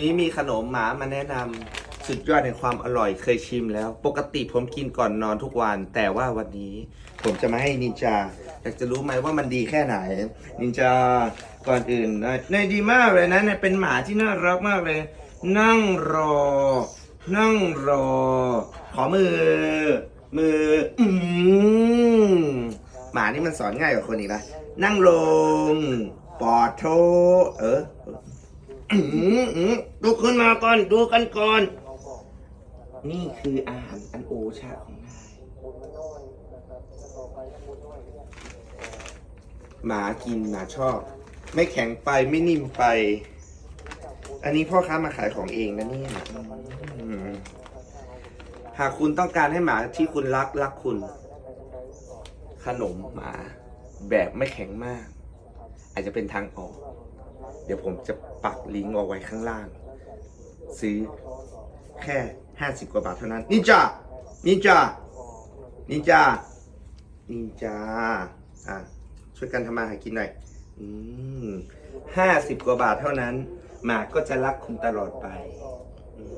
นี้มีขนมหมามาแนะนำสุดยอดในความอร่อยเคยชิมแล้ว ปกติผมกินก่อนนอนทุกวัน แต่ว่าวันนี้ผมจะมาให้นินจาอยากจะรู้ไหมว่ามันดีแค่ไหน นินจาก่อนอื่นนยเนยดีมากเลยนะเนยเป็นหมาที่น่ารักมากเลย นั่งรอ นั่งรอ ขอมือ มือ อืมหมานี่มันสอนง่ายกว่าคนอีกนะนั่งลงปอดโทเออ อืมอืมลุกขึ้นมาก่อน ดูกันก่อน นี่คืออาหารอันโอชาของนายหมากินหมาชอบ ไม่แข็งไปไม่นิ่มไป อันนี้พ่อค้ามาขายของเองนะเนี่ยหากคุณต้องการให้หมาที่คุณรักรักคุณ ขนมหมา แบบไม่แข็งมาก อาจจะเป็นทางออก เดี๋ยวผมจะปักลิงก์เอาไว้ข้างล่าง ซื้อแค่ห้าสิบกว่าบาทเท่านั้นนินจานินจานินจานินจาอะช่วยกันทำมาหากินหน่อยอืมห้าสิบกว่าบาทเท่านั้น หมาก็จะรักคุณตลอดไปอืม